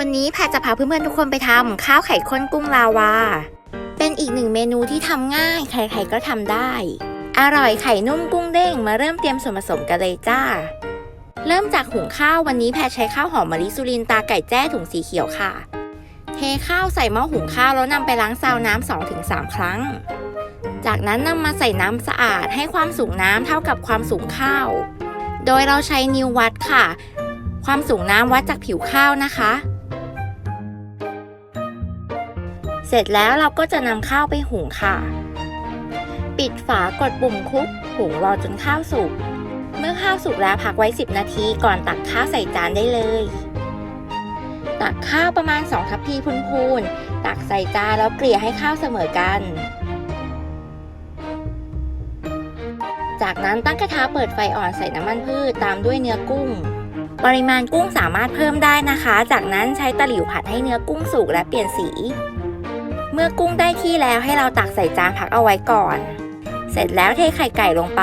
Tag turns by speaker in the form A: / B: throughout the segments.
A: วันนี้แพรจะพาเพื่อนๆทุกคนไปทำข้าวไข่ข้นกุ้งลาวา เป็นอีกหนึ่งเมนูที่ทำง่ายใครๆก็ทำได้ อร่อยไข่นุ่มกุ้งเด้งมาเริ่มเตรียมส่วนผสมกันเลยจ้า เริ่มจากหุงข้าววันนี้แพรใช้ข้าวหอมมะลิสุรินตาไก่แจ้ถุงสีเขียวค่ะ เทข้าวใส่หม้อหุงข้าวแล้วนำไปล้างซาวน้ำ2-3ครั้ง จากนั้นนำมาใส่น้ำสะอาดให้ความสูงน้ำเท่ากับความสูงข้าว โดยเราใช้นิ้ววัดค่ะ ความสูงน้ำวัดจากผิวข้าวนะคะ เสร็จแล้วเราก็จะนำข้าวไปหุงค่ะ ปิดฝากดปุ่มคุก หุงรอจนข้าวสุก เมื่อข้าวสุกแล้วพักไว้ 10 นาทีก่อนตักข้าวใส่จานได้เลย ตักข้าวประมาณ 2 ทัพพีพูนๆ ตักใส่จานแล้วเกลี่ยให้ข้าวเสมอกัน จากนั้นตั้งกระทะเปิดไฟอ่อนใส่น้ำมันพืชตามด้วยเนื้อกุ้งปริมาณกุ้งสามารถเพิ่มได้นะคะ จากนั้นใช้ตะหลิวผัดให้เนื้อกุ้งสุกและเปลี่ยนสี เมื่อกุ้งได้ที่แล้วให้เราตักใส่จานพักเอาไว้ก่อน เสร็จแล้วเทไข่ไก่ลงไป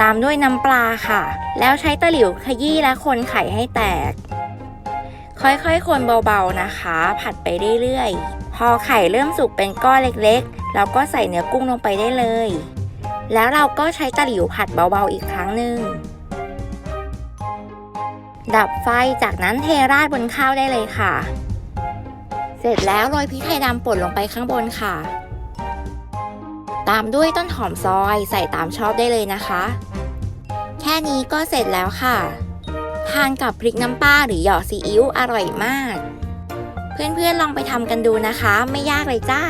A: ตามด้วยน้ำปลาค่ะ แล้วใช้ตะหลิวขยี้และคนไข่ให้แตก ค่อยๆ คนเบาๆนะคะ ผัดไปเรื่อยๆ พอไข่เริ่มสุกเป็นก้อนเล็กๆ เราก็ใส่เนื้อกุ้งลงไปได้เลย แล้วเราก็ใช้ตะหลิวผัดเบาๆอีกครั้งหนึ่งดับไฟจากนั้นเทราดบนข้าวได้เลยค่ะ เสร็จแล้วโรยพริกไทยดำป่นลงไปข้างบนค่ะ ตามด้วยต้นหอมซอยใส่ตามชอบได้เลยนะคะ แค่นี้ก็เสร็จแล้วค่ะ ทานกับพริกน้ำปลาหรือหยอดซีอิ๊วอร่อยมาก เพื่อนๆลองไปทำกันดูนะคะ ไม่ยากเลยจ้า